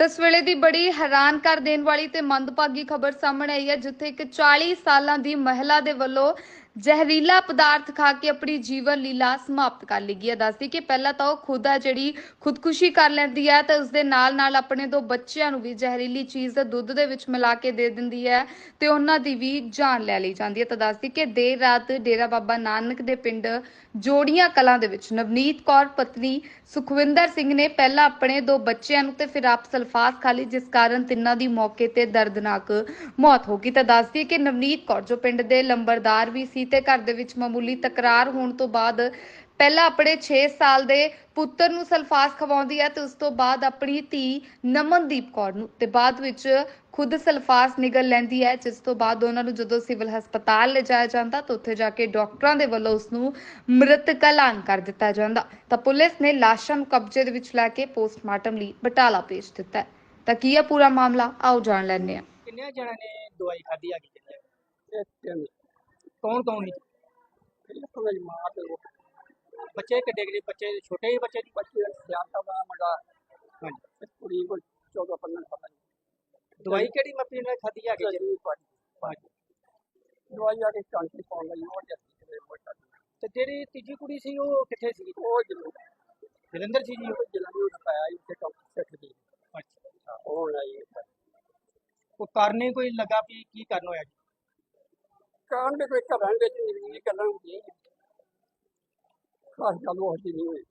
ਤਾਂ ਇਸ ਵੇਲੇ ਦੀ ਬੜੀ ਹੈਰਾਨ ਕਰ ਦੇਣ ਵਾਲੀ ਤੇ ਮੰਦਭਾਗੀ ਖਬਰ ਸਾਹਮਣੇ ਆਈ ਹੈ, ਜਿੱਥੇ ਇੱਕ 40 ਸਾਲਾਂ ਦੀ ਮਹਿਲਾ ਦੇ ਵੱਲੋਂ ਜ਼ਹਿਰੀਲਾ ਪਦਾਰਥ ਖਾ ਕੇ ਆਪਣੀ ਜੀਵਨ ਲੀਲਾ ਸਮਾਪਤ ਕਰ ਲਈ ਗਈ ਹੈ। ਦੱਸਦੀ ਕਿ ਪਹਿਲਾਂ ਤਾਂ ਉਹ ਖੁਦ ਆ ਜਿਹੜੀ ਖੁਦਕੁਸ਼ੀ ਕਰ ਲੈਂਦੀ ਹੈ ਤੇ ਉਸ ਦੇ ਨਾਲ ਨਾਲ ਆਪਣੇ ਦੋ ਬੱਚਿਆਂ ਨੂੰ ਵੀ ਜ਼ਹਿਰੀਲੀ ਚੀਜ਼ ਦੁੱਧ ਦੇ ਵਿੱਚ ਮਿਲਾ ਕੇ ਦੇ ਦਿੰਦੀ ਹੈ ਤੇ ਉਹਨਾਂ ਦੀ ਵੀ ਜਾਨ ਲੈ ਲਈ ਜਾਂਦੀ ਹੈ। ਤਾਂ ਦੱਸਦੀ ਕਿ ਦੇਰ ਰਾਤ ਡੇਰਾ ਬਾਬਾ ਨਾਨਕ ਦੇ ਪਿੰਡ ਜੋੜੀਆਂ ਕਲਾਂ ਦੇ ਵਿੱਚ ਨਵਨੀਤ ਕੌਰ, ਪਤਨੀ ਸੁਖਵਿੰਦਰ ਸਿੰਘ ਨੇ ਪਹਿਲਾਂ ਆਪਣੇ ਦੋ ਬੱਚਿਆਂ ਨੂੰ ਤੇ ਫਿਰ ਆਪ ਸਲਫਾਸ ਖਾ ਲਈ ਜਿਸ ਕਾਰਨ ਤਿੰਨਾਂ ਦੀ ਮੌਕੇ ਤੇ ਦਰਦਨਾਕ ਮੌਤ ਹੋ ਗਈ। ਤਾਂ ਦੱਸਦੀ ਕਿ ਨਵਨੀਤ ਕੌਰ, ਜੋ ਪਿੰਡ ਦੇ ਲੰਬਰਦਾਰ ਵੀ ਸੀ ਤੇ ਘਰ ਦੇ ਵਿੱਚ ਮਾਮੂਲੀ ਤਕਰਾਰ ਹੋਣ ਤੋਂ ਬਾਅਦ ਪਹਿਲਾਂ ਆਪਣੇ 6 ਸਾਲ ਦੇ ਪੁੱਤਰ ਨੂੰ ਸਲਫਾਸ ਖਵਾਉਂਦੀ ਹੈ ਤੇ ਉਸ ਤੋਂ ਬਾਅਦ ਆਪਣੀ ਧੀ ਨਮਨਦੀਪ ਕੌਰ ਨੂੰ ਤੇ ਬਾਅਦ ਵਿੱਚ ਖੁਦ ਸਲਫਾਸ ਨਿਗਲ ਲੈਂਦੀ ਹੈ ਜਿਸ ਤੋਂ ਬਾਅਦ ਉਹਨਾਂ ਨੂੰ ਜਦੋਂ ਸਿਵਲ ਹਸਪਤਾਲ ਲਿਜਾਇਆ ਜਾਂਦਾ ਤਾਂ ਉੱਥੇ ਜਾ ਕੇ ਡਾਕਟਰਾਂ ਦੇ ਵੱਲੋਂ ਉਸ ਨੂੰ ਮ੍ਰਿਤਕ ਐਲਾਨ ਕਰ ਦਿੱਤਾ ਜਾਂਦਾ। ਤਾਂ ਪੁਲਿਸ ਨੇ ਲਾਸ਼ਾਂ ਨੂੰ ਕਬਜ਼ੇ ਦੇ ਵਿੱਚ ਲੈ ਕੇ ਪੋਸਟਮਾਰਟਮ ਲਈ ਬਟਾਲਾ ਭੇਜ ਦਿੱਤਾ ਤਾਂ ਕੀ ਹੈ ਪੂਰਾ ਮਾਮਲਾ? ਆਓ ਜਾਣ ਲੈਂਦੇ ਹਾਂ। ਕਿੰਨੇ ਜਣਾਂ ਨੇ ਦਵਾਈ ਖਾਧੀ ਹੈਗੀ ਕਿੰਨੇ ਇਹ ਤਿੰਨ। ਕੌਣ ਕੌਣ ਨੇ? ਇੱਕ ਮੇਰੀ ਮਾਂ ਤੇ ਉਹ। ਬੱਚੇ ਕਿੱਡੇ ਕਿੱਡੇ? ਬੱਚੇ ਛੋਟੇ ਹੀ ਬੱਚੇ ਦੀ ਬੱਚੇ ਸਿਆਸਾ ਦਾ ਮੁੰਡਾ। ਹਾਂਜੀ। ਕੁੜੀ ਕੋਈ 14 15 ਸਾਲਾਂ ਦੀ। ਦਵਾਈ ਕਿਹੜੀ ਮੱਪੀ ਨੇ? ਜਿਹੜੀ ਪਾਣੀ ਹਾਂਜੀ। ਦਵਾਈ ਆ ਕੇ ਟਾਂਕੀ ਪਾਉਣ ਲਈ ਉਹ ਜੱਤੀ ਤੇ ਮੋਟਾ ਤੇ ਜਿਹੜੀ ਤੀਜੀ ਕੁੜੀ ਸੀ ਉਹ ਕਿੱਥੇ ਸੀ? ਉਹ ਜਲੰਧਰ। ਸੀ ਜੀ ਉਹ? ਜਲੰਧਰ ਨੂੰ ਪਾਇਆ ਇੱਥੇ ਕੰਮ ਸੈੱਟ ਦੀ ਅੱਛਾ। ਉਹ ਲਈ ਉਹ ਕਰਨੇ ਕੋਈ ਲੱਗਾ ਵੀ ਕੀ ਕਰਨ ਹੋਇਆ ਜੀ? ਕਾਂ ਦੇ ਕੋਈ ਘਰਾਂ ਵਿੱਚ ਨਹੀਂ ਗੱਲਾਂ ਹੁੰਦੀਆਂ ਖਾਸ ਗੱਲ ਉਹ ਨਹੀਂ ਹੋਈ।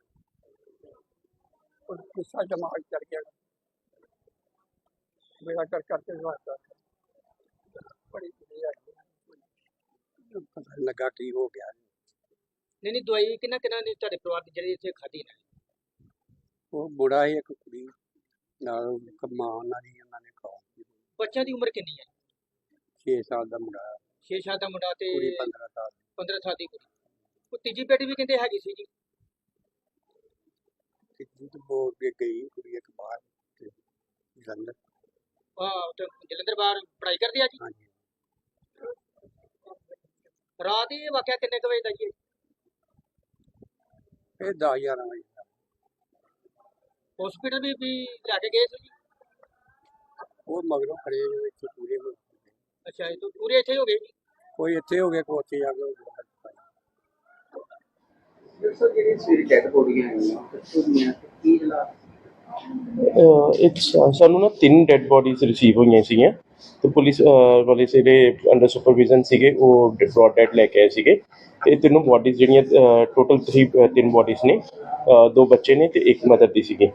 ਉਹ ਗੁੱਸਾ ਦਿਮਾਗ ਚੜ ਗਿਆ। ਮੇਰਾ ਕਰ ਕਰਕੇ ਵਾਸਤਾ ਬੜੀ ਵਧੀਆ ਪਤਾ ਲੱਗਾ ਕੀ ਹੋ ਗਿਆ। ਨਹੀਂ ਨਹੀਂ ਦਵਾਈ ਕਿੰਨਾ ਕਿੰਨਾ ਨੇ ਤੁਹਾਡੇ ਪਰਿਵਾਰ ਦੀ ਜਿਹੜੀ ਇੱਥੇ ਖਾਧੀ ਨੇ। ਉਹ ਬੁੜਾ ਹੀ ਇੱਕ ਕੁੜੀ ਨਾਲ ਕਮਾ ਉਹਨਾਂ ਦੀ ਉਹਨਾਂ ਨੇ ਖਾਓ ਬੱਚਿਆਂ ਦੀ ਉਮਰ ਕਿੰਨੀ ਹੈ? 6 ਸਾਲ ਦਾ ਮੁੰਡਾ। 6 ਸਾਲ ਦਾ ਮੁੰਡਾ ਤੇ ਕੁੜੀ 15 ਸਾਲ ਦੀ। 15 ਸਾਲ ਦੀ ਕੁੜੀ। ਉਹ ਤੀਜੀ ਬੇਟੀ ਵੀ ਕਹਿੰਦੇ ਹੈਗੀ ਸੀ ਜੀ? ਕਿੱਥੇ ਤੋਂ ਬੋਲ ਕੇ ਗਈ ਕੁੜੀ ਇੱਕ ਬਾਹਰ ਤੇ ਜਲੰਧਰ। ਆਹ ਤੇ ਜਲੰਧਰ ਬਾਹਰ ਪੜ੍ਹਾਈ ਕਰਦੀ ਆ ਜੀ? ਹਾਂਜੀ। ਰਾਤ ਇਹ ਵਾਕਿਆ ਕਿੰਨੇ ਕੁ ਵਜੇ ਦਾ ਜੀ ਇਹ? ਇਹ 10 11 ਵਜੇ ਦਾ। ਹਸਪੀਟਲ ਵੀ ਵੀ ਲੈ ਕੇ ਗਏ ਸੀ ਜੀ? ਉਹ ਮਗਰੋਂ ਖੜੇ ਜੋ ਇੱਥੇ ਪੂਰੇ ਹੋ ਗਏ। ਅੱਛਾ ਇਹ ਤਾਂ ਪੂਰੇ ਇੱਥੇ ਹੋ ਗਏ ਜੀ? ਕੋਈ ਇੱਥੇ ਹੋ ਗਿਆ ਕੋਈ ਉੱਥੇ ਜਾ ਕੇ ਹੋ ਗਿਆ। ਦੱਸੋ ਜਿਹੜੀ ਡੈਡ ਬੋਡੀਆਂ ਆਈਆਂ ਤੇ ਕੀ ਹਾਲਾਤ? ਅਹ ਇੱਕ ਸਾ- ਸਾਨੂੰ ਨਾ ਤਿੰਨ ਡੈੱਡ ਬੋਡੀਜ਼ ਰਿਸੀਵ ਹੋਈਆਂ ਸੀਗੀਆਂ ਤੇ ਪੁਲਿਸ ਵਾਲੇ ਜਿਹੜੇ ਅੰਡਰ ਸੁਪਰਵਿਜ਼ਨ ਸੀਗੇ ਉਹ ਬ੍ਰੌਡ ਡੈਡ ਲੈ ਕੇ ਆਏ ਸੀਗੇ ਤੇ ਇਹ ਤਿੰਨੋਂ ਬੋਡੀਜ਼ ਜਿਹੜੀਆਂ ਟੋਟਲ 3 ਤਿੰਨ ਬੋਡੀਜ਼ ਨੇ ਦੋ ਬੱਚੇ ਨੇ ਤੇ ਇੱਕ ਮਦਰ ਦੀ ਸੀਗੀ।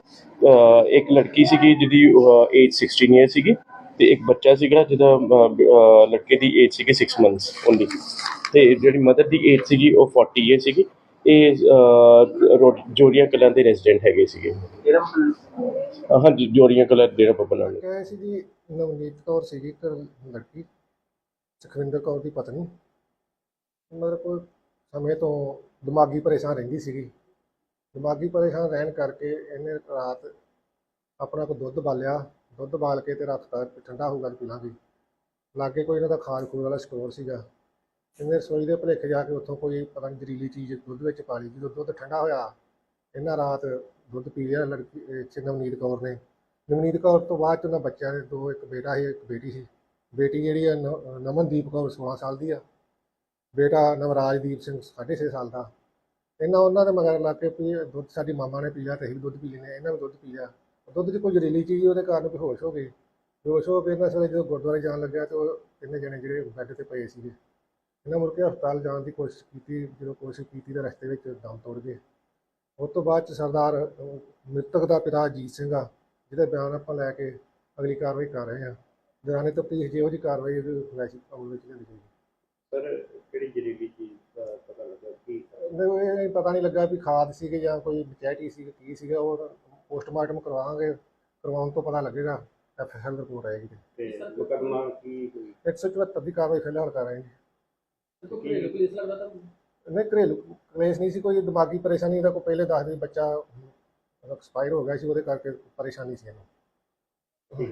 ਇੱਕ ਲੜਕੀ ਸੀਗੀ ਜਿਹਦੀ ਏਜ 16 ਇਅਰ ਸੀਗੀ ਤੇ ਇੱਕ ਬੱਚਾ ਸੀਗਾ ਜਿਹਦਾ ਲੜਕੇ ਦੀ ਏਜ ਸੀਗੀ 6 ਮੰਥਸ ਓਨਲੀ ਤੇ ਜਿਹੜੀ ਮਦਰ ਦੀ ਏਜ ਸੀਗੀ ਉਹ 40 ਇਅਰ ਸੀਗੀ। ਇਹ ਜੋਰੀਆਂ ਕਲਾਂ ਦੇ ਰੈਜ਼ੀਡੈਂਟ ਹੈਗੇ ਸੀਗੇ। ਹਾਂਜੀ ਜੋਰੀਆਂ ਕਲਰ ਡੇਰਾ ਬੱਬਾ ਨਾਨਕ ਕਹੇ ਸੀ ਜੀ ਨਵਨੀਤ ਕੌਰ ਸੀਗੀ ਇੱਕ ਲੜਕੀ ਸੁਖਵਿੰਦਰ ਕੌਰ ਦੀ ਪਤਨੀ। ਮਤਲਬ ਕੋਈ ਸਮੇਂ ਤੋਂ ਦਿਮਾਗੀ ਪਰੇਸ਼ਾਨ ਰਹਿੰਦੀ ਸੀਗੀ। ਦਿਮਾਗੀ ਪਰੇਸ਼ਾਨ ਰਹਿਣ ਕਰਕੇ ਇਹਨੇ ਰਾਤ ਆਪਣਾ ਕੋ ਦੁੱਧ ਬਾਲਿਆ। ਦੁੱਧ ਬਾਲ ਕੇ ਤੇ ਰੱਖਤਾ ਠੰਡਾ ਹੋਊਗਾ ਤੇ ਪੀਲਾਂਗੇ। ਲਾਗੇ ਕੋਈ ਇਹਨਾਂ ਦਾ ਖਾਣ ਖੂਨ ਵਾਲਾ ਸਟੋਰ ਸੀਗਾ। ਇਹਨੇ ਰਸੋਈ ਦੇ ਭੁਲੇਖੇ ਜਾ ਕੇ ਉੱਥੋਂ ਕੋਈ ਪਤਾ ਨਹੀਂ ਜ਼ਰੀਲੀ ਚੀਜ਼ ਦੁੱਧ ਵਿੱਚ ਪਾ ਲਈ। ਜਦੋਂ ਦੁੱਧ ਠੰਡਾ ਹੋਇਆ, ਇਹਨਾਂ ਰਾਤ ਦੁੱਧ ਪੀ ਲਿਆ ਲੜਕੀ, ਇਹ ਨਵਨੀਤ ਕੌਰ ਨੇ। ਨਵਨੀਤ ਕੌਰ ਤੋਂ ਬਾਅਦ 'ਚ ਉਹਨਾਂ ਬੱਚਿਆਂ ਦੇ ਦੋ, ਇੱਕ ਬੇਟਾ ਸੀ, ਇੱਕ ਬੇਟੀ ਸੀ। ਬੇਟੀ ਜਿਹੜੀ ਆ ਨ- ਨਮਨਦੀਪ ਕੌਰ 16 ਸਾਲ ਦੀ ਆ। ਬੇਟਾ ਨਵਰਾਜਦੀਪ ਸਿੰਘ 6.5 ਸਾਲ ਦਾ। ਇਹਨਾਂ ਉਹਨਾਂ ਦੇ ਮਗਰ ਲਾ ਕੇ ਵੀ ਦੁੱਧ ਸਾਡੀ ਮਾਮਾ ਨੇ ਪੀ ਲਿਆ ਤੇ ਅਸੀਂ ਦੁੱਧ ਪੀ ਲੈਂਦੇ ਇਹਨਾਂ ਨੇ ਦੁੱਧ ਪੀ ਲਿਆ। ਦੁੱਧ 'ਚ ਕੋਈ ਜ਼ਹਿਰੀਲੀ ਚੀਜ਼ ਉਹਦੇ ਕਾਰਨ ਬੇਹੋਸ਼ ਹੋ ਗਏ। ਬੇਹੋਸ਼ ਹੋ ਕੇ ਇਹਨਾਂ ਜਦੋਂ ਗੁਰਦੁਆਰੇ ਜਾਣ ਲੱਗਿਆ ਤੇ ਉਹ ਤਿੰਨੇ ਜਣੇ ਜਿਹੜੇ ਬੈੱਡ ਤੇ ਪਏ ਸੀਗੇ ਇਹਨਾਂ ਮੁੜ ਕੇ ਹਸਪਤਾਲ ਜਾਣ ਦੀ ਕੋਸ਼ਿਸ਼ ਕੀਤੀ ਜਦੋਂ ਕੋਸ਼ਿਸ਼ ਕੀਤੀ ਤਾਂ ਰਸਤੇ ਵਿੱਚ ਦਮ ਤੋੜ ਗਏ। ਉਸ ਤੋਂ ਬਾਅਦ ਚ ਸਰਦਾਰ ਮ੍ਰਿਤਕ ਦਾ ਪਿਤਾ ਅਜੀਤ ਸਿੰਘ ਆ ਜਿਹਦੇ ਬਿਆਨ ਆਪਾਂ ਲੈ ਕੇ ਅਗਲੀ ਕਾਰਵਾਈ ਕਰ ਰਹੇ ਹਾਂ। ਦੌਰਾਨੇ ਤਫਤੀਸ਼ ਜਿਹੋ ਜਿਹੀ ਕਾਰਵਾਈ ਵੈਸੀ ਅਮਲ ਵਿੱਚ ਲਿਆਂਦੀ ਜਾਏਗੀ। ਸਰ ਕਿਹੜੀ ਜ਼ਹਿਰੀਲੀ ਚੀਜ਼ ਦਾ ਪਤਾ ਲੱਗਾ ਕੀ ਨਹੀਂ ਪਤਾ ਨਹੀਂ ਲੱਗਾ ਵੀ ਖਾਦ ਸੀਗੇ ਜਾਂ ਕੋਈ ਬਚੈਟੀ ਸੀ ਕੀ ਸੀਗਾ ਉਹ ਪੋਸਟਮਾਰਟਮ ਕਰਵਾਵਾਂਗੇ ਕਰਵਾਉਣ ਤੋਂ ਪਤਾ ਲੱਗੇਗਾ ਐਫਐਸਐਲ ਰਿਪੋਰਟ ਆਏਗੀ। ਤੇ ਮੁਕੱਦਮਾ ਕੀ ਕੋਈ? 174 ਦੀ ਕਾਰਵਾਈ ਫਿਲਹਾਲ ਕਰ ਰਹੇ ਹਾਂ ਘਰੇਲੂ ਪੁਲਿਸ ਲੱਗਦਾ ਤਾਂ ਨਹੀਂ ਘਰੇਲੂ ਕਲੇਸ਼ ਨਹੀਂ ਸੀ ਕੋਈ ਦਿਮਾਗੀ ਪਰੇਸ਼ਾਨੀ ਦਾ ਕੋਈ ਪਹਿਲੇ ਦੱਸ ਦੇ ਬੱਚਾ ਐਕਸਪਾਇਰ ਹੋ ਗਿਆ ਸੀ ਉਹਦੇ ਕਰਕੇ ਪਰੇਸ਼ਾਨੀ ਸੀ ਇਹਨੂੰ।